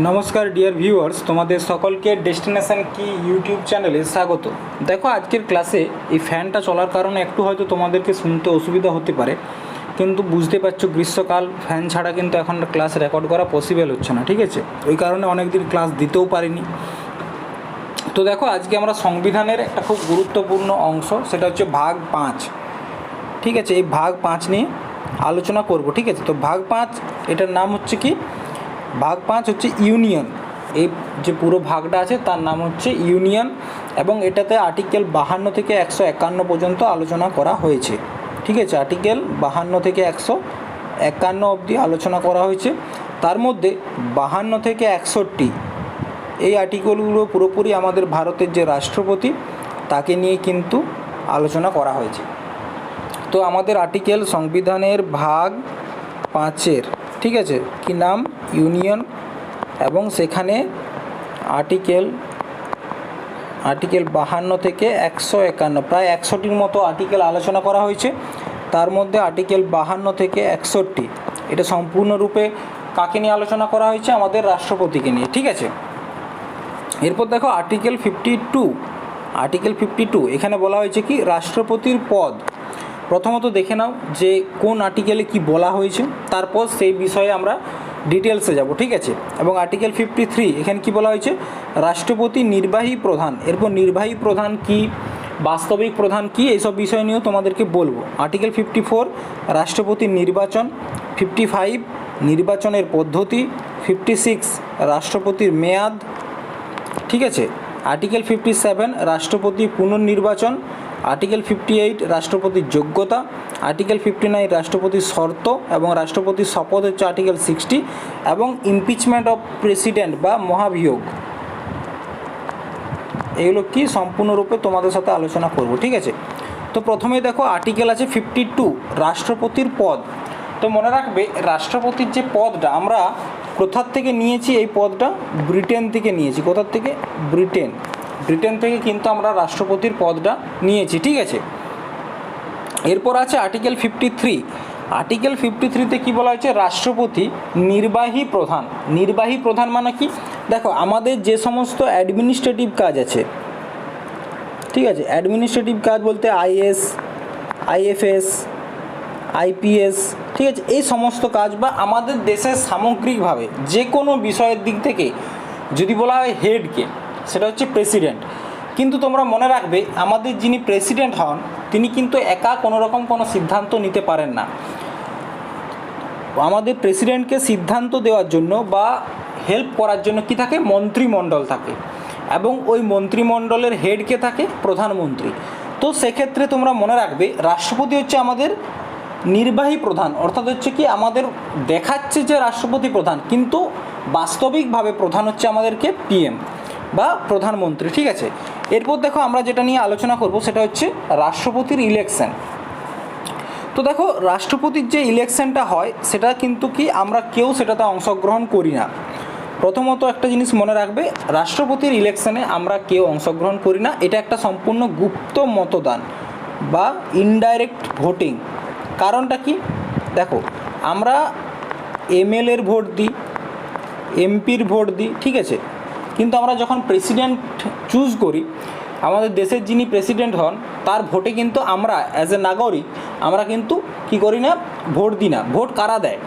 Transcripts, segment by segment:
নমস্কার dear viewers তোমাদের সকলকে ডেস্টিনেশন কি ইউটিউব চ্যানেলে স্বাগত। দেখো, আজকের ক্লাসে এই ফ্যানটা চলার কারণে একটু হয়তো তোমাদেরকে শুনতে অসুবিধা হতে পারে, কিন্তু বুঝতে পারছ গ্রীষ্মকাল ফ্যান ছাড়া কিন্তু এখন ক্লাস রেকর্ড করা পসিবল হচ্ছে না, ঠিক আছে? ওই কারণে অনেক দিন ক্লাস দিতেও পারিনি। তো দেখো, আজকে আমরা সংবিধানের একটা খুব গুরুত্বপূর্ণ অংশ, সেটা হচ্ছে ভাগ পাঁচ। ঠিক আছে? এই ভাগ পাঁচ নিয়ে আলোচনা করব, ঠিক আছে? তো ভাগ পাঁচ, এটার নাম হচ্ছে কি? ভাগ পাঁচ হচ্ছে ইউনিয়ন। এই যে পুরো ভাগটা আছে, তার নাম হচ্ছে ইউনিয়ন এবং এটাতে আর্টিকেল বাহান্ন থেকে একশো একান্ন পর্যন্ত আলোচনা করা হয়েছে। ঠিক আছে? আর্টিকেল বাহান্ন থেকে একশো একান্ন অবধি আলোচনা করা হয়েছে। তার মধ্যে বাহান্ন থেকে একষট্টি, এই আর্টিকেলগুলো পুরোপুরি আমাদের ভারতের যে রাষ্ট্রপতি, তাকে নিয়ে কিন্তু আলোচনা করা হয়েছে। তো আমাদের আর্টিকেল সংবিধানের ভাগ পাঁচের ঠিক আছে? কি নাম? ইউনিয়ন? এবং সেখানে আর্টিকেল আর্টিকেল বাহান্ন থেকে একশো একান্ন, প্রায় একশোটির মতো আর্টিকেল আলোচনা করা হয়েছে। তার মধ্যে আর্টিকেল বাহান্ন থেকে একষট্টি, এটা সম্পূর্ণরূপে কাকে নিয়ে আলোচনা করা হয়েছে? আমাদের রাষ্ট্রপতিকে নিয়ে, ঠিক আছে? এরপর দেখো, article fifty two, article fifty two, এখানে বলা হয়েছে কি? রাষ্ট্রপতির পদ। প্রথমত দেখে নাও যে কোন আর্টিকেলে কি বলা হয়েছে, তারপর সেই বিষয়ে আমরা ডিটেলসে যাব, ঠিক আছে? এবং আর্টিকেল ফিফটি থ্রি এখানে কি বলা হয়েছে? রাষ্ট্রপতি নির্বাহী প্রধান, এরপর নির্বাহী প্রধান কি? বাস্তবিক প্রধান কি? এইসব বিষয় নিয়েও তোমাদেরকে বলব। আর্টিকেল ফিফটি ফোর রাষ্ট্রপতির নির্বাচন ফিফটি ফাইভ নির্বাচনের পদ্ধতি ফিফটি সিক্স রাষ্ট্রপতির মেয়াদ, ঠিক আছে? আর্টিকেল ফিফটি সেভেন রাষ্ট্রপতি পুনর্নির্বাচন আর্টিকেল ফিফটি এইট রাষ্ট্রপতির যোগ্যতা, আর্টিকেল ফিফটি নাইন রাষ্ট্রপতির শর্ত এবং রাষ্ট্রপতির শপথ হচ্ছে আর্টিকেল সিক্সটি এবং ইমপিচমেন্ট অফ প্রেসিডেন্ট বা মহাভিয়োগ। এগুলো কি? সম্পূর্ণরূপে তোমাদের সাথে আলোচনা করব, ঠিক আছে? তো প্রথমে দেখো, আর্টিকেল আছে ফিফটি টু, রাষ্ট্রপতির পদ। তো মনে রাখবে, রাষ্ট্রপতির যে পদটা, আমরা কোথার থেকে নিয়েছি এই পদটা? ব্রিটেন থেকে নিয়েছি। কোথার থেকে? ব্রিটেন। ব্রিটেন থেকে কিন্তু আমরা রাষ্ট্রপতির পদটা নিয়েছি, ঠিক আছে? এরপর আছে article fifty three. Article fifty থ্রিতে কী বলা হয়েছে? রাষ্ট্রপতি নির্বাহী প্রধান। নির্বাহী প্রধান মানে কি? দেখো, আমাদের যে সমস্ত অ্যাডমিনিস্ট্রেটিভ কাজ আছে, ঠিক আছে? অ্যাডমিনিস্ট্রেটিভ কাজ বলতে আইএস, আইএফএস, আইপিএস, ঠিক আছে? এই সমস্ত কাজ বা আমাদের দেশের সামগ্রিকভাবে যে কোনো বিষয়ের দিক থেকে যদি বলা হয় হেডকে সেটা হচ্ছে প্রেসিডেন্ট কিন্তু তোমরা মনে রাখবে, আমাদের যিনি প্রেসিডেন্ট হন, তিনি কিন্তু একা কোনো রকম কোনো সিদ্ধান্ত নিতে পারেন না। আমাদের প্রেসিডেন্টকে সিদ্ধান্ত দেওয়ার জন্য বা হেল্প করার জন্য কি থাকে? মন্ত্রিমণ্ডল থাকে। এবং ওই মন্ত্রিমণ্ডলের হেডকে থাকে? প্রধানমন্ত্রী। তো সেক্ষেত্রে তোমরা মনে রাখবে, রাষ্ট্রপতি হচ্ছে আমাদের নির্বাহী প্রধান। অর্থাৎ হচ্ছে কি, আমাদের দেখাচ্ছে যে রাষ্ট্রপতি প্রধান, কিন্তু বাস্তবিকভাবে প্রধান হচ্ছে আমাদেরকে পিএম বা প্রধানমন্ত্রী, ঠিক আছে? এরপর দেখো আমরা যেটা নিয়ে আলোচনা করব সেটা হচ্ছে রাষ্ট্রপতির ইলেকশন তো দেখো, রাষ্ট্রপতির যে ইলেকশনটা হয়, সেটা কিন্তু কি আমরা কেউ সেটাতে অংশগ্রহণ করি না। প্রথমত একটা জিনিস মনে রাখবে, রাষ্ট্রপতির ইলেকশনে আমরা কেউ অংশগ্রহণ করি না। এটা একটা সম্পূর্ণ গুপ্ত মতদান বা ইনডাইরেক্ট ভোটিং কারণটা কি? দেখো, আমরা এমএলএর ভোট দিই এমপির ভোট দিই, ঠিক আছে? কিন্তু আমরা যখন প্রেসিডেন্ট চুজ করি, আমাদের দেশের যিনি প্রেসিডেন্ট হন, তার ভোটে কিন্তু আমরা অ্যাজ এ নাগরিক, আমরা কিন্তু কি করি না, ভোট দিই না। ভোট কারা দেয়?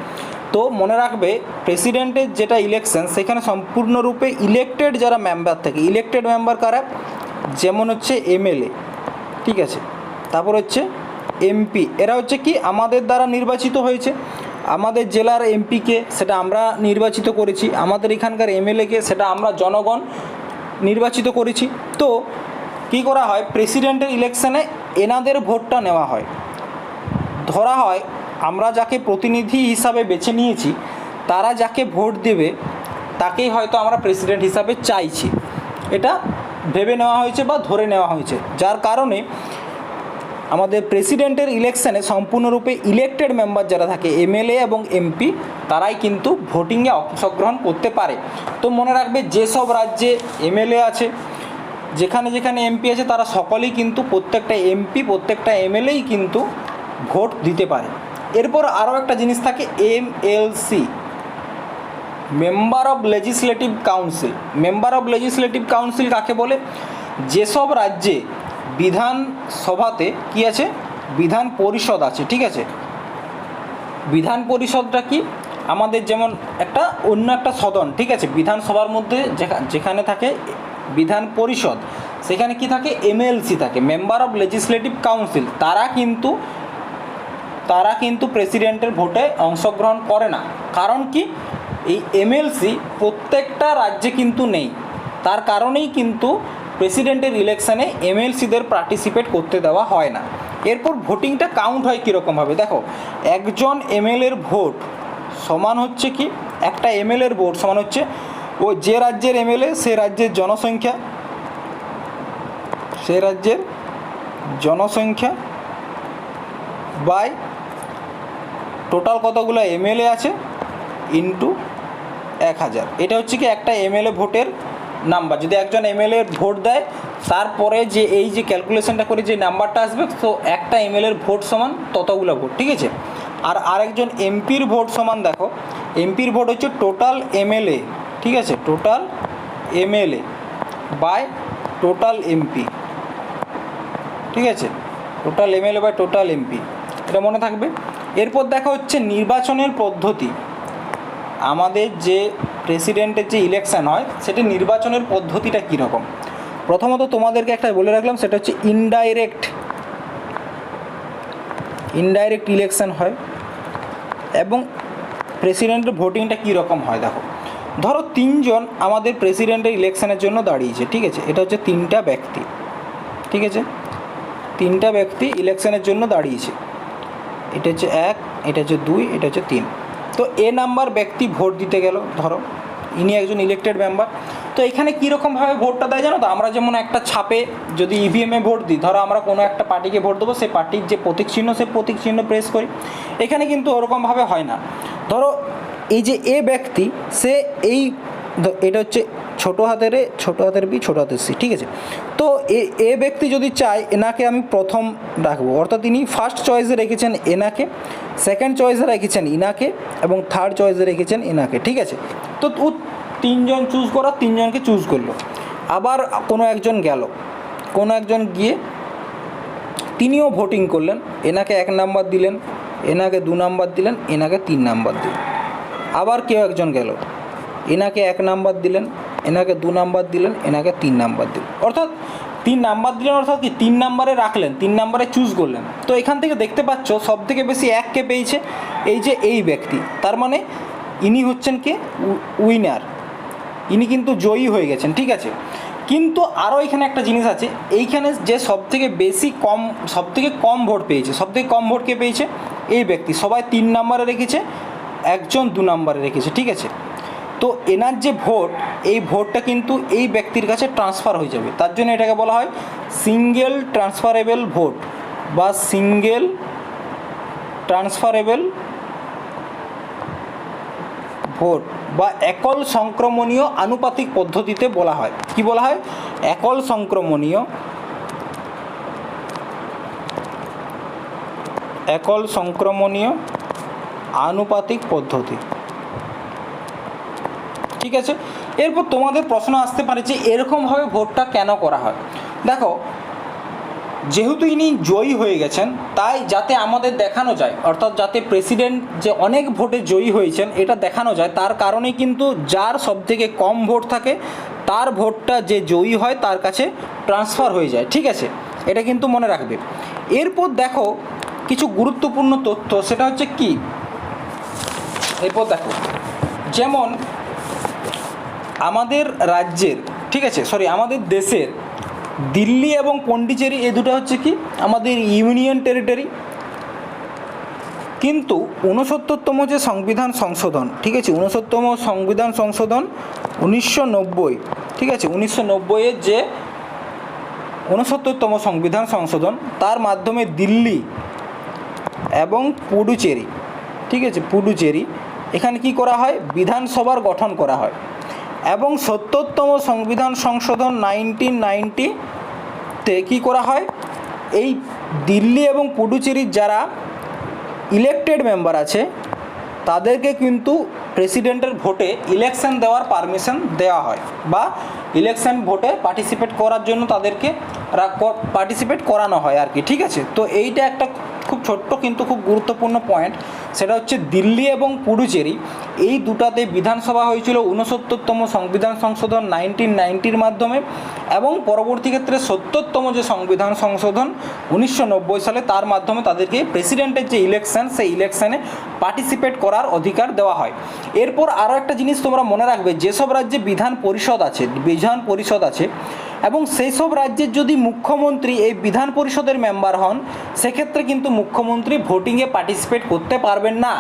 তো মনে রাখবে প্রেসিডেন্টের যেটা ইলেকশন সেখানে সম্পূর্ণরূপে ইলেকটেড যারা মেম্বার থাকে ইলেকটেড মেম্বার কারা? যেমন হচ্ছে এমএলএ ঠিক আছে? তারপর হচ্ছে এমপি এরা হচ্ছে কি? আমাদের দ্বারা নির্বাচিত হয়েছে। আমাদের জেলার এমপিকে সেটা আমরা নির্বাচিত করেছি, আমাদের এখানকার এমএলএকে সেটা আমরা জনগণ নির্বাচিত করেছি। তো কী করা হয়? প্রেসিডেন্টের ইলেকশনে এনাদের ভোটটা নেওয়া হয়। ধরা হয় আমরা যাকে প্রতিনিধি হিসাবে বেছে নিয়েছি, তারা যাকে ভোট দেবে, তাকেই হয়তো আমরা প্রেসিডেন্ট হিসাবে চাইছি। এটা ভেবে নেওয়া হয়েছে বা ধরে নেওয়া হয়েছে। যার কারণে আমাদের প্রেসিডেন্টের ইলেকশানে সম্পূর্ণরূপে ইলেকটেড মেম্বার যারা থাকে এমএলএ এবং এমপি তারাই কিন্তু ভোটিংয়ে অংশগ্রহণ করতে পারে। তো মনে রাখবে, যেসব রাজ্যে এমএলএ আছে, যেখানে যেখানে এমপি আছে, তারা সকলেই কিন্তু প্রত্যেকটা এমপি প্রত্যেকটা এমএলএই কিন্তু ভোট দিতে পারে। এরপর আরও একটা জিনিস থাকে M L C member of legislative council member of legislative council কাকে বলে? যেসব রাজ্যে বিধানসভাতে কি আছে? বিধান পরিষদ আছে, ঠিক আছে? বিধান পরিষদটা কি? আমাদের যেমন একটা অন্য একটা সদন, ঠিক আছে? বিধানসভার মধ্যে যেখা- যেখানে থাকে বিধান পরিষদ, সেখানে কি থাকে? এমএলসি থাকে, মেম্বার অফ লেজিসলেটিভ কাউন্সিল। তারা কিন্তু তারা কিন্তু প্রেসিডেন্টের ভোটে অংশগ্রহণ করে না। কারণ কি? এই এমএলসি প্রত্যেকটা রাজ্যে কিন্তু নেই। তার কারণেই কিন্তু প্রেসিডেন্টের ইলেকশানে এমএলসিদের পার্টিসিপেট করতে দেওয়া হয় না। এরপর ভোটিংটা কাউন্ট হয় কীরকমভাবে? দেখো, একজন এমএলএর ভোট সমান হচ্ছে কি? একটা এমএলএর ভোট সমান হচ্ছে ও যে রাজ্যের এমএলএ সে রাজ্যের জনসংখ্যা। সে রাজ্যের জনসংখ্যা বাই টোটাল কতগুলো এমএলএ আছে? ইন্টু এক হাজার। এটা হচ্ছে কি একটা এমএলএ ভোটের নাম্বার। যদি একজন এমএলএ ভোট দেয়, তারপরে যে এই যে ক্যালকুলেশনটা করে যে নাম্বারটা আসবে, তো একটা এমএলএর ভোট সমান ততগুলো ভোট, ঠিক আছে? আর আরেকজন এমপির ভোট সমান দেখো এমপির ভোট হচ্ছে টোটাল এমএলএ ঠিক আছে? Total MLA by total MP ঠিক আছে? Total MLA by total MP এটা মনে থাকবে? এরপর দেখা হচ্ছে নির্বাচনের পদ্ধতি। আমাদের যে প্রেসিডেন্টের যে ইলেকশান হয়, সেটি নির্বাচনের পদ্ধতিটা কীরকম? প্রথমত তোমাদেরকে একটা বলে রাখলাম, সেটা হচ্ছে ইনডাইরেক্ট ইনডাইরেক্ট ইলেকশান হয় এবং প্রেসিডেন্টের ভোটিংটা কীরকম হয়, দেখো। ধরো তিনজন আমাদের প্রেসিডেন্টের ইলেকশানের জন্য দাঁড়িয়েছে, ঠিক আছে? এটা হচ্ছে তিনটা ব্যক্তি, ঠিক আছে? তিনটা ব্যক্তি ইলেকশানের জন্য দাঁড়িয়েছে। এটা হচ্ছে এক, এটা হচ্ছে দুই, এটা হচ্ছে তিন। তো এ নাম্বার ব্যক্তি ভোট দিতে গেল, ধরো। ইনি একজন ইলেক্টেড মেম্বার তো এখানে কীরকমভাবে ভোটটা দেয় জানো তো? আমরা যেমন একটা ছাপে যদি ইভিএমে ভোট দিই, ধরো আমরা কোনো একটা পার্টিকে ভোট দেবো, সে পার্টির যে প্রতীক চিহ্ন, সে প্রতীক চিহ্ন প্রেস করি। এখানে কিন্তু ওরকমভাবে হয় না। ধরো, এই যে এ ব্যক্তি, সে এই এটা হচ্ছে ছোটো হাতের এ, ছোটো হাতের বি ছোট হাতের সি ঠিক আছে? তো এ এ ব্যক্তি যদি চায় এনাকে আমি প্রথম রাখব অর্থাৎ তিনি ফার্স্ট চয়েসে রেখেছেন এনাকে সেকেন্ড চয়েসে রেখেছেন ইনাকে এবং থার্ড চয়েসে রেখেছেন এনাকে ঠিক আছে? তো তিনজন চুজ করা তিনজনকে চুজ করল। আবার কোনো একজন গেল। কোনো একজন গিয়ে তিনিও ভোটিং করলেন। এনাকে এক নাম্বার দিলেন এনাকে দু নাম্বার দিলেন এনাকে তিন নাম্বার দিলেন। আবার কেউ একজন গেল। এনাকে এক নাম্বার দিলেন এনাকে দু নাম্বার দিলেন, এনাকে তিন নাম্বার দিলেন। অর্থাৎ তিন নাম্বার দিলেন অর্থাৎ কি? তিন নাম্বারে রাখলেন, তিন নাম্বারে চুজ করলেন। তো এখান থেকে দেখতে পাচ্ছ সব থেকে বেশি এককে পেয়েছে এই যে এই ব্যক্তি। তার মানে ইনি হচ্ছেন কে? উইনার ইনি কিন্তু জয়ী হয়ে গেছেন, ঠিক আছে? কিন্তু আরও এখানে একটা জিনিস আছে, এইখানে যে সব থেকে বেশি কম সব থেকে কম ভোট পেয়েছে সব থেকে কম ভোট কে পেয়েছে? এই ব্যক্তি। সবাই তিন নাম্বারে রেখেছে, একজন দু নাম্বারে রেখেছে, ঠিক আছে? তো এনার যে ভোট, এই ভোটটা কিন্তু এই ব্যক্তির কাছে ট্রান্সফার হয়ে যাবে। তার জন্য এটাকে বলা হয় সিঙ্গেল ট্রান্সফারেবল ভোট বা সিঙ্গেল ট্রান্সফারেবল ভোট বা একল সংক্রমণীয় আনুপাতিক পদ্ধতিতে বলা হয়। কি বলা হয়? একল সংক্রমণীয় একল সংক্রমণীয় আনুপাতিক পদ্ধতি। ঠিক আছে? এরপর তোমাদের প্রশ্ন আসতে পারে যে এরকমভাবে ভোটটা কেন করা হয়? দেখো, যেহেতু ইনি জয়ী হয়ে গেছেন, তাই যাতে আমাদের দেখানো যায়, অর্থাৎ যাতে প্রেসিডেন্ট যে অনেক ভোটে জয়ী হয়েছেন, এটা দেখানো যায়, তার কারণে কিন্তু যার সবথেকে কম ভোট থাকে, তার ভোটটা যে জয়ী হয়, তার কাছে ট্রান্সফার হয়ে যায়, ঠিক আছে? এটা কিন্তু মনে রাখবে। এরপর দেখো, কিছু গুরুত্বপূর্ণ তথ্য, সেটা হচ্ছে কি? এরপর দেখো, যেমন আমাদের রাজ্যের, ঠিক আছে সরি আমাদের দেশের দিল্লি এবং পন্ডিচেরি এই দুটো হচ্ছে কি? আমাদের ইউনিয়ন টেরিটরি। কিন্তু ঊনসত্তরতম যে সংবিধান সংশোধন, ঠিক আছে ঊনসত্তম সংবিধান সংশোধন উনিশশো নব্বই, ঠিক আছে, উনিশশো নব্বইয়ের যে ঊনসত্তরতম সংবিধান সংশোধন, তার মাধ্যমে দিল্লি এবং পুডুচেরি, ঠিক আছে, পুডুচেরি, এখানে কি করা হয়? বিধানসভার গঠন করা হয়। এবং সত্তরতম সংবিধান সংশোধন নাইনটিন নাইনটিতে কী করা হয়? এই দিল্লি এবং পুডুচেরির যারা ইলেকটেড মেম্বার আছে, তাদেরকে কিন্তু প্রেসিডেন্টের ভোটে ইলেকশন দেওয়ার পারমিশন দেওয়া হয় বা ইলেকশন ভোটে পার্টিসিপেট করার জন্য তাদেরকে পার্টিসিপেট করানো হয় আর কি, ঠিক আছে? তো এইটা একটা খুব ছোট্ট কিন্তু খুব গুরুত্বপূর্ণ পয়েন্ট সেটা হচ্ছে দিল্লি এবং পুডুচেরি। এই দুটাতে বিধানসভা হয়েছিল ঊনসত্তরতম সংবিধান সংশোধন নাইনটিন নাইনটির মাধ্যমে এবং পরবর্তী ক্ষেত্রে সত্তরতম যে সংবিধান সংশোধন উনিশশো নব্বই সালে, তার মাধ্যমে তাদেরকে প্রেসিডেন্টের যে ইলেকশন সেই ইলেকশনে পার্টিসিপেট করার অধিকার দেওয়া হয়। এরপর আরও একটা জিনিস তোমরা মনে রাখবে, যেসব রাজ্যে বিধান পরিষদ আছে, বিধান পরিষদ আছে এবং সেই সব রাজ্যের যদি মুখ্যমন্ত্রী এই বিধান পরিষদের মেম্বার হন, সেক্ষেত্রে কিন্তু মুখ্যমন্ত্রী ভোটিংয়ে পার্টিসিপেট করতে পারবেন না।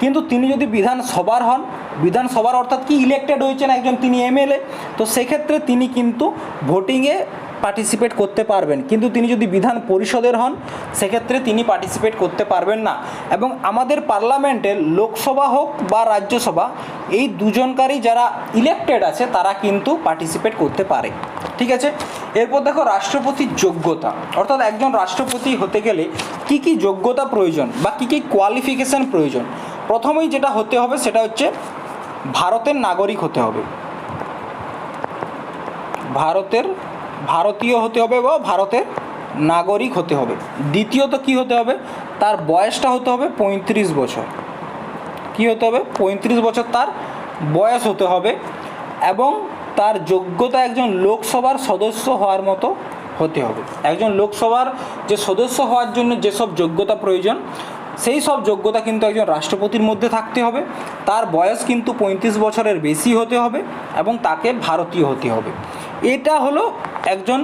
কিন্তু তিনি যদি বিধানসভার হন, বিধানসভার অর্থাৎ কি ইলেক্টেড হয়েছেন একজন তিনি এমএলএ, তো সেক্ষেত্রে তিনি কিন্তু ভোটিংয়ে পার্টিসিপেট করতে পারবেন। কিন্তু তিনি যদি বিধান পরিষদের হন, সেক্ষেত্রে তিনি পার্টিসিপেট করতে পারবেন না। এবং আমাদের পার্লামেন্টের লোকসভা হোক বা রাজ্যসভা, এই দুজনকারই যারা ইলেক্টেড আছে, তারা কিন্তু পার্টিসিপেট করতে পারে। ঠিক আছে? এরপর দেখো রাষ্ট্রপতির যোগ্যতা। অর্থাৎ একজন রাষ্ট্রপতি হতে গেলে কি কি যোগ্যতা প্রয়োজন বা কি কি কোয়ালিফিকেশান প্রয়োজন? প্রথমেই যেটা হতে হবে, সেটা হচ্ছে ভারতের নাগরিক হতে হবে। ভারতের ভারতীয় হতে হবে বা ভারতের নাগরিক হতে হবে। দ্বিতীয়ত কি হতে হবে? তার বয়সটা হতে হবে পঁয়ত্রিশ বছর। কি হতে হবে? পঁয়ত্রিশ বছর তার বয়স হতে হবে এবং তার যোগ্যতা একজন লোকসভার সদস্য হওয়ার মতো হতে হবে। একজন লোকসভার যে সদস্য হওয়ার জন্য যেসব যোগ্যতা প্রয়োজন, সেই সব যোগ্যতা কিন্তু একজন রাষ্ট্রপতির মধ্যে থাকতে হবে। তার বয়স কিন্তু পঁয়ত্রিশ বছরের বেশি হতে হবে এবং তাকে ভারতীয় হতে হবে। এটা হলো একজন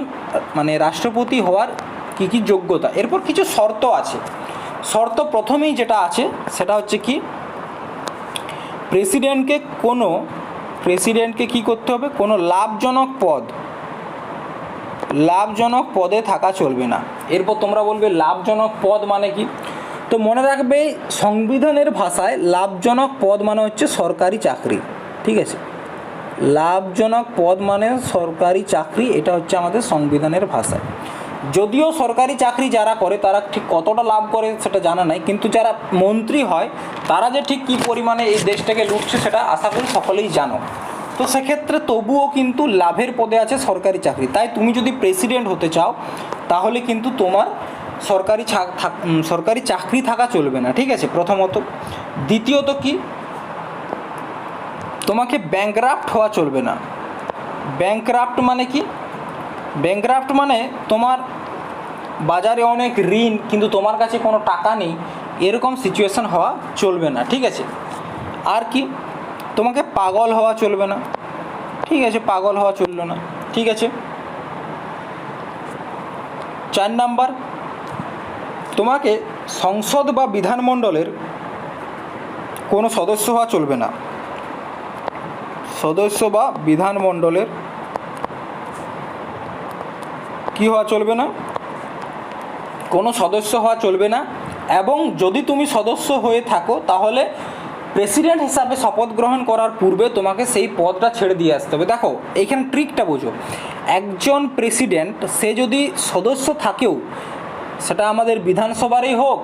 মানে রাষ্ট্রপতি হওয়ার কী কী যোগ্যতা? এরপর কিছু শর্ত আছে। শর্ত প্রথমেই যেটা আছে, সেটা হচ্ছে কি, প্রেসিডেন্টকে কোনো, প্রেসিডেন্টকে কি করতে হবে? কোনো লাভজনক পদ, লাভজনক পদে থাকা চলবে না। এরপর তোমরা বলবে, লাভজনক পদ মানে কি? তো মনে রাখবে, সংবিধানের ভাষায় লাভজনক পদ মানে হচ্ছে সরকারি চাকরি, ঠিক আছে? লাভজনক পদ মানে সরকারি চাকরি, এটা হচ্ছে আমাদের সংবিধানের ভাষায় যদিও সরকারি চাকরি যারা করে, তারা ঠিক কতটা লাভ করে সেটা জানা নাই, কিন্তু যারা মন্ত্রী হয়, তারা যে ঠিক কী পরিমাণে এই দেশটাকে লুটছে সেটা আশা করি সকলেই জানো। তো সেক্ষেত্রে তবুও কিন্তু লাভের পদে আছে সরকারি চাকরি। তাই তুমি যদি প্রেসিডেন্ট হতে চাও, তাহলে কিন্তু তোমার সরকারি সরকারি চাকরি থাকা চলবে না, ঠিক আছে? প্রথমত। দ্বিতীয়ত কি? তোমাকে ব্যাংক্রাফ্ট হওয়া চলবে না। ব্যাংক্রাফ্ট মানে কি? ব্যাংক্রাফ্ট মানে তোমার বাজারে অনেক ঋণ, কিন্তু তোমার কাছে কোনো টাকা নেই, এরকম সিচুয়েশন হওয়া চলবে না, ঠিক আছে? আর কি? তোমাকে পাগল হওয়া চলবে না। ঠিক আছে, পাগল হওয়া চলল না, ঠিক আছে? চার নাম্বার, তোমাকে সংসদ বা বিধানমণ্ডলের কোনো সদস্য হওয়া চলবে না। সদস্য বা বিধানমণ্ডলের? কি হওয়া চলবে না? কোনো সদস্য হওয়া চলবে না। এবং যদি তুমি সদস্য হয়ে থাকো, তাহলে প্রেসিডেন্ট হিসাবে শপথ গ্রহণ করার পূর্বে তোমাকে সেই পদটা ছেড়ে দিয়ে আসতে হবে। দেখো এইখানে ট্রিকটা বোঝো। একজন প্রেসিডেন্ট, সে যদি সদস্য থাকেও, সেটা আমাদের বিধানসভারই হোক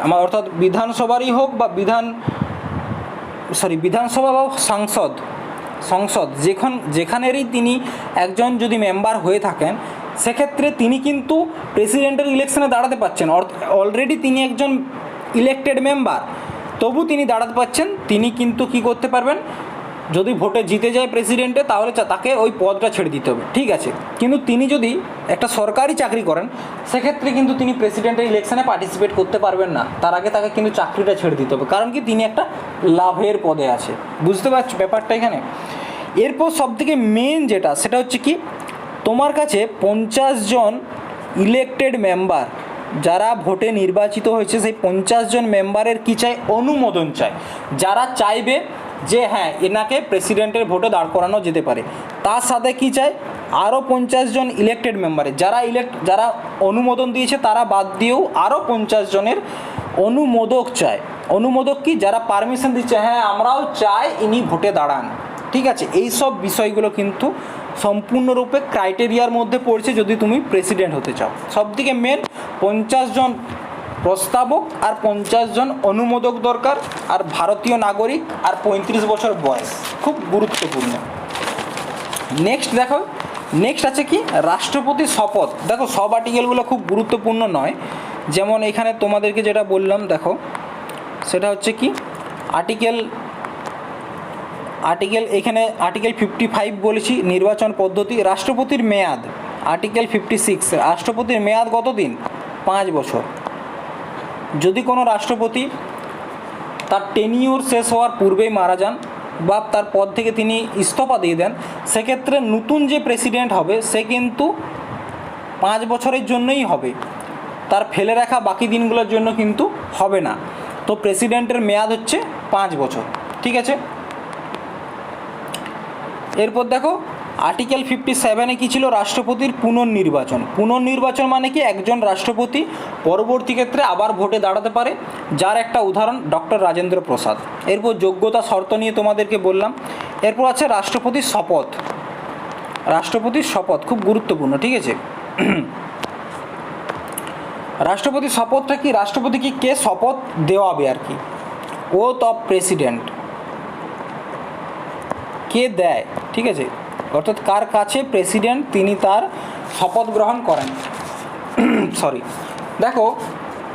আমার অর্থাৎ বিধানসভারই হোক বা বিধান সরি বিধানসভা বা সাংসদ সংসদ, যেখান, যেখানেরই তিনি একজন যদি মেম্বার হয়ে থাকেন, সেক্ষেত্রে তিনি কিন্তু প্রেসিডেন্টের ইলেকশনে দাঁড়াতে পারছেন। অলরেডি তিনি একজন ইলেক্টেড মেম্বার তবু তিনি দাঁড়াতে পারছেন। তিনি কিন্তু কি করতে পারবেন? যদি ভোটে জিতে যায় প্রেসিডেন্টে তাহলে তাকে ওই পদটা ছেড়ে দিতে হবে। ঠিক আছে? কিন্তু তিনি যদি একটা সরকারি চাকরি করেন, সেক্ষেত্রে কিন্তু তিনি প্রেসিডেন্টের ইলেকশনে পার্টিসিপেট করতে পারবেন না। তার আগে তাকে কিন্তু চাকরিটা ছেড়ে দিতে হবে। কারণ কি? তিনি একটা লাভের পদে আছে। বুঝতে পারছ ব্যাপারটা এখানে? এরপর সবথেকে মেন যেটা, সেটা হচ্ছে কি? তোমার কাছে পঞ্চাশ জন ইলেক্টেড মেম্বার যারা ভোটে নির্বাচিত হয়েছে, সেই পঞ্চাশ জন মেম্বারের কি চাই? অনুমোদন চাই। যারা চাইবে যে হ্যাঁ এনাকে প্রেসিডেন্টের ভোটে দাঁড় করানো যেতে পারে। তার সাথে কি চাই? আরও পঞ্চাশ জন ইলেক্টেড মেম্বারে যারা ইলেক্ট যারা অনুমোদন দিয়েছে তারা বাদ দিয়েও আরও পঞ্চাশ জনের অনুমোদক চায়। অনুমোদক কি? যারা পারমিশন দিচ্ছে হ্যাঁ আমরাও চাই ইনি ভোটে দাঁড়ান। ঠিক আছে? এই সব বিষয়গুলো কিন্তু সম্পূর্ণরূপে ক্রাইটেরিয়ার মধ্যে পড়ছে যদি তুমি প্রেসিডেন্ট হতে চাও। সবথেকে মেন পঞ্চাশ জন প্রস্তাবক আর পঞ্চাশ জন অনুমোদক দরকার আর ভারতীয় নাগরিক আর পঁয়ত্রিশ বছর বয়স। খুব গুরুত্বপূর্ণ। নেক্সট দেখো। নেক্সট আছে কি? রাষ্ট্রপতির শপথ। দেখো, সব আর্টিকেলগুলো খুব গুরুত্বপূর্ণ নয়। যেমন এখানে তোমাদেরকে যেটা বললাম, দেখো, সেটা হচ্ছে কি? আর্টিকেল আর্টিকেল এখানে আর্টিকেল ফিফটি ফাইভ বলেছি, নির্বাচন পদ্ধতি, রাষ্ট্রপতির মেয়াদ আর্টিকেল ফিফটি সিক্স রাষ্ট্রপতির মেয়াদ কতদিন? পাঁচ বছর। যদি কোনো রাষ্ট্রপতি তার টেনিওর শেষ হওয়ার পূর্বেই মারা যান বা তার পদ থেকে তিনি ইস্তফা দিয়ে দেন, সেক্ষেত্রে নতুন যে প্রেসিডেন্ট হবে, সে কিন্তু পাঁচ বছরের জন্যই হবে। তার ফেলে রাখা বাকি দিনগুলোর জন্য কিন্তু হবে না। তো প্রেসিডেন্টের মেয়াদ হচ্ছে পাঁচ বছর। ঠিক আছে? এরপর দেখো আর্টিকেল ফিফটি সেভেনে কী ছিল? রাষ্ট্রপতির পুনর্নির্বাচন। পুনর্নির্বাচন মানে কি? একজন রাষ্ট্রপতি পরবর্তী ক্ষেত্রে আবার ভোটে দাঁড়াতে পারে, যার একটা উদাহরণ ডক্টর রাজেন্দ্র প্রসাদ। এরপর যোগ্যতা শর্ত নিয়ে তোমাদেরকে বললাম। এরপর আছে রাষ্ট্রপতির শপথ। রাষ্ট্রপতির শপথ, খুব গুরুত্বপূর্ণ, ঠিক আছে? রাষ্ট্রপতির শপথটা কি? রাষ্ট্রপতি কি কে শপথ দেওয়াবে আর কি? ওথ অফ প্রেসিডেন্ট কে দেয়? ঠিক আছে? অর্থাৎ কার কাছে প্রেসিডেন্ট তিনি তার শপথ গ্রহণ করেন? সরি দেখো,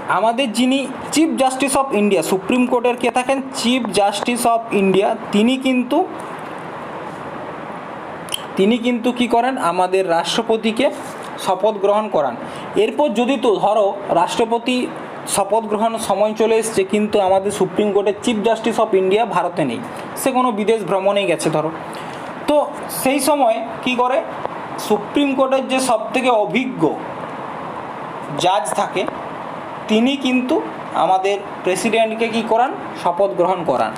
আমাদের যিনি chief justice of India supreme কোর্টের কে থাকেন? চিফ জাস্টিস অফ ইন্ডিয়া তিনি কিন্তু তিনি কিন্তু কি করেন? আমাদের রাষ্ট্রপতিকে শপথ গ্রহণ করান। এরপর যদি তো ধরো, রাষ্ট্রপতি শপথ গ্রহণ সময় চলে এসছে, কিন্তু আমাদের সুপ্রিম কোর্টের চিফ জাস্টিস অফ ইন্ডিয়া ভারতে নেই। সে কোনো বিদেশ ভ্রমণেই গেছে, ধরো। তো সেই সময় কি করে? সুপ্রিম কোর্টের যে সবথেকে অভিজ্ঞ জাজ থাকে, তিনি কিন্তু আমাদের প্রেসিডেন্টকে কি করান? শপথ গ্রহণ করান।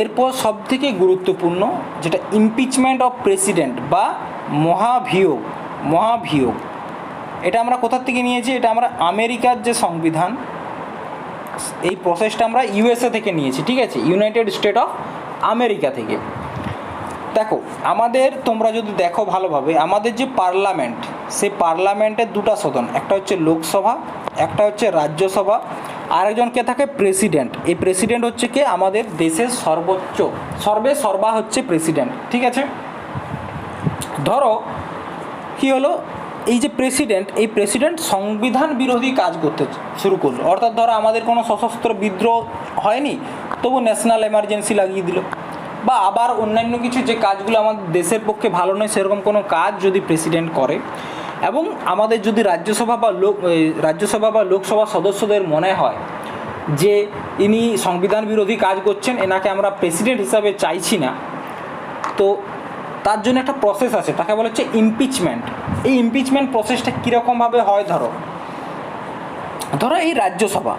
এরপর সবথেকে গুরুত্বপূর্ণ যেটা ইমপিচমেন্ট অফ প্রেসিডেন্ট বা মহাভিয়োগ মহাভিয়োগ, এটা আমরা কোথার থেকে নিয়েছি? এটা আমরা আমেরিকার যে সংবিধান, এই প্রসেসটা আমরা ইউএসএ থেকে নিয়েছি, ঠিক আছে? ইউনাইটেড স্টেট অফ আমেরিকা থেকে। দেখো, আমাদের তোমরা যদি দেখো ভালোভাবে, আমাদের যে পার্লামেন্ট সেই পার্লামেন্টের দুটো সদন, একটা হচ্ছে লোকসভা, একটা হচ্ছে রাজ্যসভা, আরেকজন কে থাকে? প্রেসিডেন্ট। এই প্রেসিডেন্ট হচ্ছে কে? আমাদের দেশের সর্বোচ্চ, সর্বে সর্বা হচ্ছে প্রেসিডেন্ট, ঠিক আছে? ধরো, কি হলো? এই যে প্রেসিডেন্ট, এই প্রেসিডেন্ট সংবিধান বিরোধী কাজ করতে শুরু করল। অর্থাৎ ধরো, আমাদের কোনো সশস্ত্র বিদ্রোহ হয়নি, তবু ন্যাশনাল এমার্জেন্সি লাগিয়ে দিল। বা আবার অন্যান্য কিছু যে কাজগুলো আমাদের দেশের পক্ষে ভালো নয়, সেরকম কোনো কাজ যদি প্রেসিডেন্ট করে এবং আমাদের যদি রাজ্যসভা বা লোক রাজ্যসভা বা লোকসভা সদস্যদের মনে হয় যে ইনি সংবিধান বিরোধী কাজ করছেন, এনাকে আমরা প্রেসিডেন্ট হিসাবে চাইছি না, তো তার জন্য একটা প্রসেস আছে, তাকে বলা হচ্ছে ইমপিচমেন্ট এই ইমপিচমেন্ট প্রসেসটা কীরকমভাবে হয় ধরো? ধরো এই রাজ্যসভা।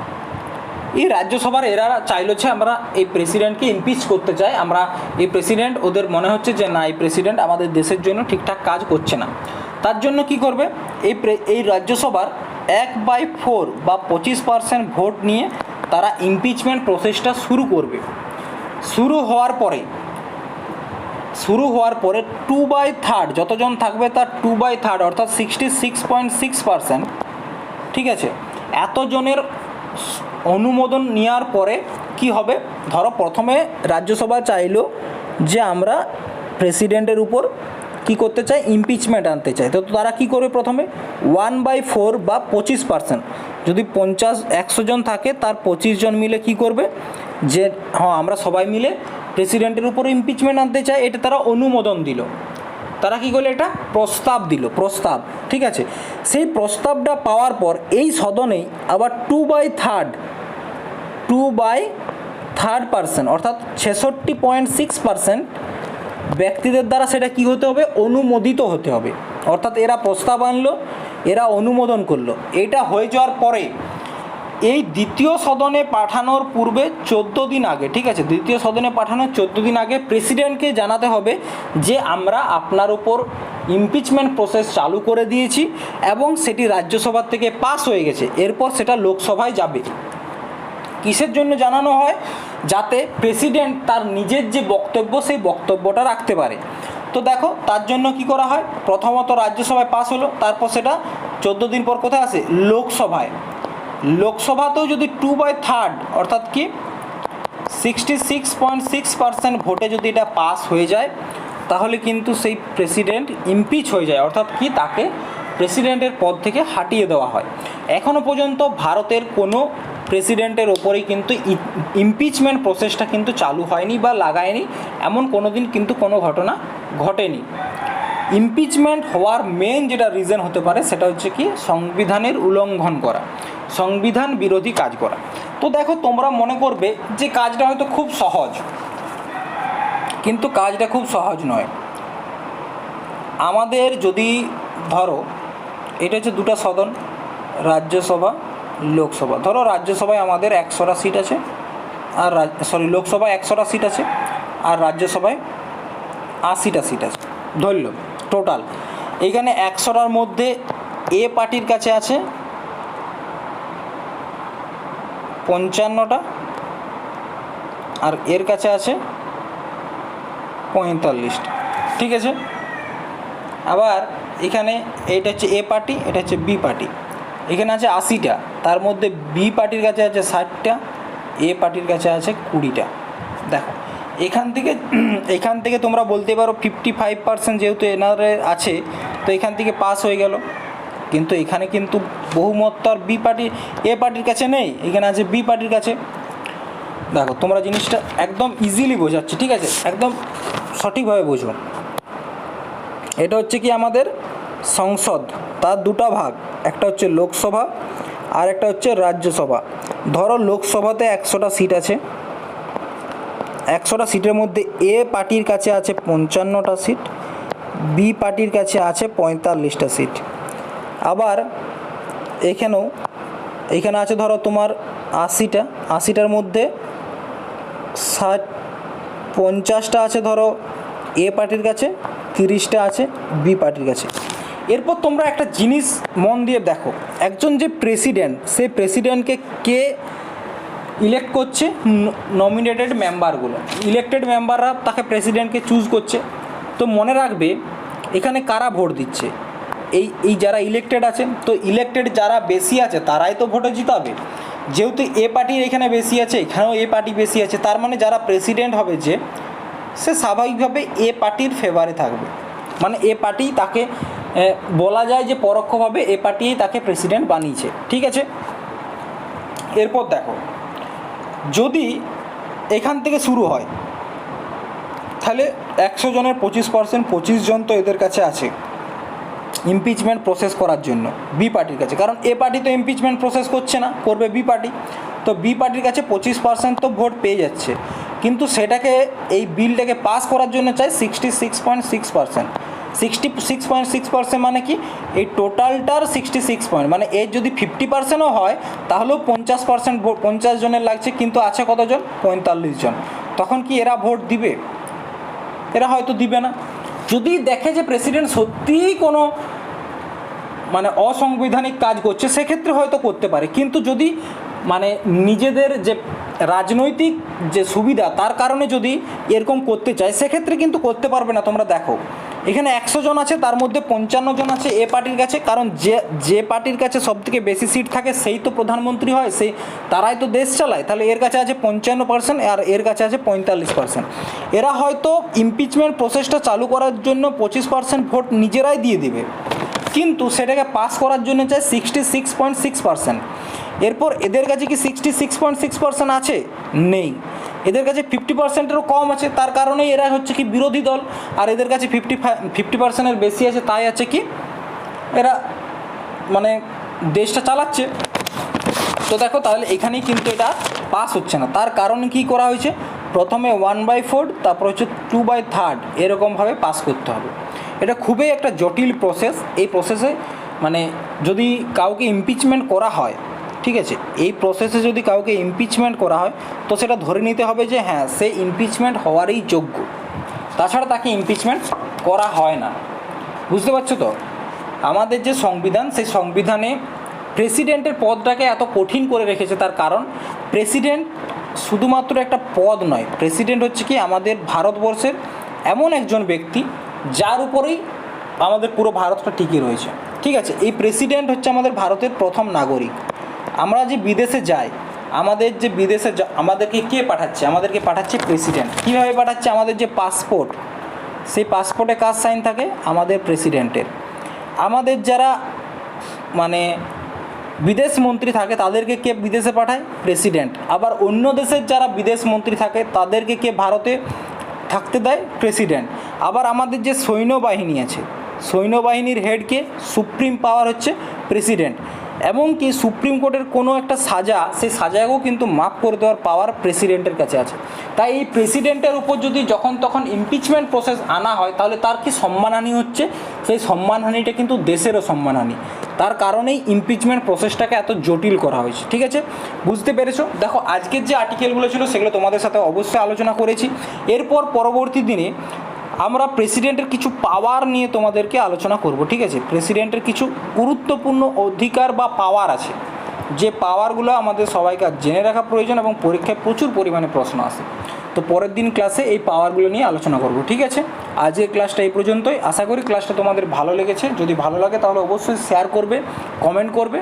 এই রাজ্যসভার এরা চাইলো যে আমরা এই প্রেসিডেন্টকে ইমপিচ করতে চাই। আমরা এই প্রেসিডেন্ট ওদের মনে হচ্ছে যে না, এই প্রেসিডেন্ট আমাদের দেশের জন্য ঠিকঠাক কাজ করছে না। তার জন্য কি করবে? এই এই রাজ্যসভার এক বাই ফোর বা পঁচিশ পার্সেন্ট ভোট নিয়ে তারা ইমপিচমেন্ট প্রসেসটা শুরু করবে। শুরু হওয়ার পরে, শুরু হওয়ার পরে টু বাই থার্ড যতজন থাকবে তার টু বাই থার্ড অর্থাৎ sixty six point six percent ঠিক আছে? এতজনের অনুমোদন নেওয়ার পরে কি হবে? ধরো প্রথমে রাজ্যসভা চাইলো যে আমরা প্রেসিডেন্টের উপর কি করতে চাই? ইমপিচমেন্ট আনতে চাই। তো তারা কি করবে প্রথমে? ওয়ান বাই ফোর বা পঁচিশ পার্সেন্ট যদি পঞ্চাশ, একশো জন থাকে, তার পঁচিশ জন মিলে কি করবে? যে হ্যাঁ আমরা সবাই মিলে প্রেসিডেন্টের উপর ইমপিচমেন্ট আনতে চাই, এটা তারা অনুমোদন দিল। তারা কি করল এটা? প্রস্তাব দিল, প্রস্তাব। ঠিক আছে? সেই প্রস্তাবটা পাওয়ার পর এই সদনেই আবার two by third two by third percent অর্থাৎ ছেষট্টি পয়েন্ট সিক্স পার্সেন্ট ব্যক্তিদের দ্বারা সেটা কি হতে হবে? অনুমোদিত হতে হবে। অর্থাৎ এরা প্রস্তাব আনলো, এরা অনুমোদন করল। এটা হয়ে যাওয়ার পরে এই দ্বিতীয় সদনে পাঠানোর পূর্বে চোদ্দ দিন আগে, ঠিক আছে? দ্বিতীয় সদনে পাঠানোর চোদ্দ দিন আগে প্রেসিডেন্টকে জানাতে হবে যে আমরা আপনার উপর ইমপিচমেন্ট প্রসেস চালু করে দিয়েছি এবং সেটি রাজ্যসভা থেকে পাস হয়ে গেছে। এরপর সেটা লোকসভায় যাবে। কিসের জন্য জানানো হয়? যাতে প্রেসিডেন্ট তার নিজের যে বক্তব্য, সেই বক্তব্যটা রাখতে পারে। তো দেখো, তার জন্য কি করা হয়? প্রথমত রাজ্যসভায় পাস হলো, তারপর সেটা চোদ্দ দিন পর কোথায় আসে? লোকসভায়। লোকসভাতেও যদি টু বাই থার্ড অর্থাৎ কি? Sixty six point six percent ভোটে যদি এটা পাস হয়ে যায় তাহলে কিন্তু সেই প্রেসিডেন্ট ইমপিচ হয়ে যায়। অর্থাৎ কি? তাকে প্রেসিডেন্টের পদ থেকে হাটিয়ে দেওয়া হয়। এখনও পর্যন্ত ভারতের কোনো প্রেসিডেন্টের ওপরেই কিন্তু ইমপিচমেন্ট প্রসেসটা কিন্তু চালু হয়নি বা লাগায়নি। এমন কোনো দিন কিন্তু কোনো ঘটনা ঘটেনি। ইমপিচমেন্ট হওয়ার মেন যেটা রিজন হতে পারে, সেটা হচ্ছে কি? সংবিধানের উল্লঙ্ঘন করা। সংবিধান বিরোধী কাজ করা। তো দেখো, তোমরা মনে করবে যে কাজটা হয়তো খুব সহজ। কিন্তু কাজটা খুব সহজ নয়। আমাদের যদি ধরো, এটা হচ্ছে দুটো সদন, রাজ্যসভা, লোকসভা। ধরো রাজ্যসভায় আমাদের একশোটা সিট আছে, আর সরি লোকসভায় একশোটা সিট আছে, আর রাজ্যসভায় আশিটা সিট আছে। ধরল টোটাল এইখানে একশোটার মধ্যে এ পার্টির কাছে আছে পঞ্চান্নটা, আর এর কাছে আছে পঁয়তাল্লিশটা। ঠিক আছে? আবার এখানে এটা হচ্ছে এ পার্টি, এটা হচ্ছে বি পার্টি। এখানে আছে আশিটা, তার মধ্যে বি পার্টির কাছে আছে ষাটটা, এ পার্টির কাছে আছে কুড়িটা। দেখো, এখান থেকে এখান থেকে তোমরা বলতে পারো ফিফটি ফাইভ পার্সেন্ট যেহেতু এনারে আছে, তো এখান থেকে পাস হয়ে গেল। কিন্তু এখানে কিন্তু বহুমত তো আর বি পার্টি, এ পার্টির কাছে নেই, এখানে আছে বি পার্টির কাছে। দেখো, তোমরা জিনিসটা একদম ইজিলি বোঝাচ্ছি, ঠিক আছে? একদম সঠিকভাবে বুঝো এটা হচ্ছে কি আমাদের সংসদ, তার দুটো ভাগ, একটা হচ্ছে লোকসভা আর একটা হচ্ছে রাজ্যসভা। ধরো লোকসভাতে একশোটা সিট আছে, একশোটা সিটের মধ্যে এ পার্টির কাছে আছে পঞ্চান্নটা সিট, বি পার্টির কাছে আছে পঁয়তাল্লিশটা সিট। আবার এখানেও, এখানে আছে ধরো তোমার আশিটা, আশিটার মধ্যে ষাট পঞ্চাশটা আছে ধরো এ পার্টির কাছে, তিরিশটা আছে বি পার্টির কাছে। এরপর তোমরা একটা জিনিস মন দিয়ে দেখো। একজন যে প্রেসিডেন্ট সেই প্রেসিডেন্টকে কে ইলেক্ট করছে? নমিনেটেড মেম্বারগুলো ইলেক্টেড মেম্বাররা তাকে প্রেসিডেন্টকে চুজ করছে। তো মনে রাখবে, এখানে কারা ভোট দিচ্ছে? এই এই যারা ইলেক্টেড আছেন, তো ইলেক্টেড যারা বেশি আছে, তারাই তো ভোটে জিতাবে। যেহেতু এ পার্টির এখানে বেশি আছে, এখানেও এ পার্টি বেশি আছে, তার মানে যারা প্রেসিডেন্ট হবে যে, সে স্বাভাবিকভাবে এ পার্টির ফেভারে থাকবে। মানে এ পার্টি তাকে বলা যায় যে পরোক্ষভাবে এ পার্টিই তাকে প্রেসিডেন্ট বানিয়েছে। ঠিক আছে? এরপর দেখো, যদি এখান থেকে শুরু হয়, তাহলে একশো জনের পঁচিশ পার্সেন্ট পঁচিশ জন তো এদের কাছে আছে। ইমপিচমেন্ট প্রসেস করার জন্য বি পার্টির কাছে। কারণ এ পার্টি তো ইমপিচমেন্ট প্রসেস করছে না, করবে বি পার্টি তো বি পার্টির কাছে পঁচিশ পার্সেন্ট তো ভোট পেয়ে যাচ্ছে। কিন্তু সেটাকে, এই বিলটাকে পাস করার জন্য চাই sixty six point six percent sixty six point six percent মানে কি? এই টোটালটার সিক্সটি সিক্স পয়েন্ট মানে এর যদি ফিফটি পার্সেন্টও হয়, তাহলেও পঞ্চাশ পার্সেন্ট ভোট, পঞ্চাশ জনের লাগছে, কিন্তু আছে কতজন? পঁয়তাল্লিশ জন। তখন কি এরা ভোট দিবে? এরা হয়তো দিবে না। যদি দেখে যে প্রেসিডেন্ট সত্যিই কোনো মানে অসাংবিধানিক কাজ করছে, সেক্ষেত্রে হয়তো করতে পারে। কিন্তু যদি মানে নিজেদের যে রাজনৈতিক যে সুবিধা, তার কারণে যদি এরকম করতে চায়, সেক্ষেত্রে কিন্তু করতে পারবে না, তোমরা দেখো। এখানে একশো জন আছে, তার মধ্যে পঞ্চান্ন জন আছে এ পার্টির কাছে, কারণ যে যে পার্টির কাছে সব থেকে বেশি সিট থাকে, সেই তো প্রধানমন্ত্রী হয়, সেই, তারাই তো দেশ চালায়। তাহলে এর কাছে আছে পঞ্চান্ন পার্সেন্ট আর এর কাছে আছে পঁয়তাল্লিশ পার্সেন্ট এরা হয়তো ইমপিচমেন্ট প্রসেসটা চালু করার জন্য পঁচিশ পার্সেন্ট ভোট নিজেরাই দিয়ে দিবে। কিন্তু সেটাকে পাস করার জন্য চাই sixty six point six percent এরপর এদের কাছে কি sixty six point six percent আছে? নেই। এদের কাছে ফিফটি পার্সেন্টেরও কম আছে, তার কারণেই এরা হচ্ছে কি বিরোধী দল। আর এদের কাছে ফিফটি ফিফটি পার্সেন্টের বেশি আছে, তাই আছে কি এরা মানে দেশটা চালাচ্ছে। তো দেখো, তাহলে এখানেই কিন্তু এটা পাস হচ্ছে না। তার কারণ কি করা হয়েছে? প্রথমে ওয়ান বাই ফোর তারপর হচ্ছে টু বাই থার্ড এরকমভাবে পাস করতে হবে। এটা খুবই একটা জটিল প্রসেস এই প্রসেসে মানে যদি কাউকে ইমপিচমেন্ট করা হয় ঠিক আছে, এই প্রসেসে যদি কাউকে ইমপিচমেন্ট করা হয়, তো সেটা ধরে নিতে হবে যে হ্যাঁ সে ইমপিচমেন্ট হওয়ারই যোগ্য। তাছাড়া তাকে ইমপিচমেন্ট করা হয় না। বুঝতে পারছ তো? আমাদের যে সংবিধান, সেই সংবিধানে প্রেসিডেন্টের পদটাকে এত কঠিন করে রেখেছে তার কারণ প্রেসিডেন্ট শুধুমাত্র একটা পদ নয়। প্রেসিডেন্ট হচ্ছে কি আমাদের ভারতবর্ষের এমন একজন ব্যক্তি, যার উপরেই আমাদের পুরো ভারতটা টিকে রয়েছে। ঠিক আছে, এই প্রেসিডেন্ট হচ্ছে আমাদের ভারতের প্রথম নাগরিক। আমরা যে বিদেশে যাই, আমাদের যে বিদেশে আমাদেরকে কে পাঠাচ্ছে? আমাদেরকে পাঠাচ্ছে প্রেসিডেন্ট কীভাবে পাঠাচ্ছে? আমাদের যে পাসপোর্ট সেই পাসপোর্টে কাজ সাইন থাকে? আমাদের প্রেসিডেন্টের আমাদের যারা মানে বিদেশ মন্ত্রী থাকে, তাদেরকে কে বিদেশে পাঠায়? প্রেসিডেন্ট আবার অন্য দেশের যারা বিদেশ মন্ত্রী থাকে, তাদেরকে কে ভারতে থাকতে দেয়? প্রেসিডেন্ট আবার আমাদের যে সৈন্যবাহিনী আছে, সৈন্যবাহিনীর হেডকে সুপ্রিম পাওয়ার হচ্ছে প্রেসিডেন্ট এবং কি সুপ্রিম কোর্টের কোনো একটা সাজা, সেই সাজাকেও কিন্তু মাফ করে দেওয়ার পাওয়ার প্রেসিডেন্টের কাছে আছে। তাই এই প্রেসিডেন্টের উপর যদি যখন তখন ইমপিচমেন্ট প্রসেস আনা হয়, তাহলে তার কি সম্মানহানি হচ্ছে? সেই সম্মানহানিটা কিন্তু দেশেরও সম্মানহানি। তার কারণেই ইমপিচমেন্ট প্রসেসটাকে এত জটিল করা হয়েছে। ঠিক আছে? বুঝতে পেরেছ? দেখো, আজকের যে আর্টিকেলগুলো ছিল, সেগুলো তোমাদের সাথে অবশ্যই আলোচনা করেছি। এরপর পরবর্তী দিনে আমরা প্রেসিডেন্টের কিছু পাওয়ার নিয়ে তোমাদেরকে আলোচনা করব, ঠিক আছে? প্রেসিডেন্টের কিছু গুরুত্বপূর্ণ অধিকার বা পাওয়ার আছে। যে পাওয়ারগুলো আমাদের সবাইকে জেনে রাখা প্রয়োজন এবং পরীক্ষায় প্রচুর পরিমাণে প্রশ্ন আসে। তো পরের দিন ক্লাসে এই পাওয়ারগুলো নিয়ে আলোচনা করব, ঠিক আছে? আজকের ক্লাসটা এই পর্যন্তই। আশা করি ক্লাসটা তোমাদের ভালো লেগেছে। যদি ভালো লাগে তাহলে অবশ্যই শেয়ার করবে কমেন্ট করবে।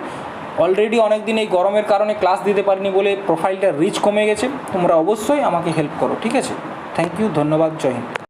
অলরেডি অনেক দিন এই গরমের কারণে ক্লাস দিতে পারিনি বলে প্রোফাইলটা রিচ কমে গেছে। তোমরা অবশ্যই আমাকে হেল্প করো, ঠিক আছে? থ্যাংক ইউ ধন্যবাদ, জয় হিন্দ।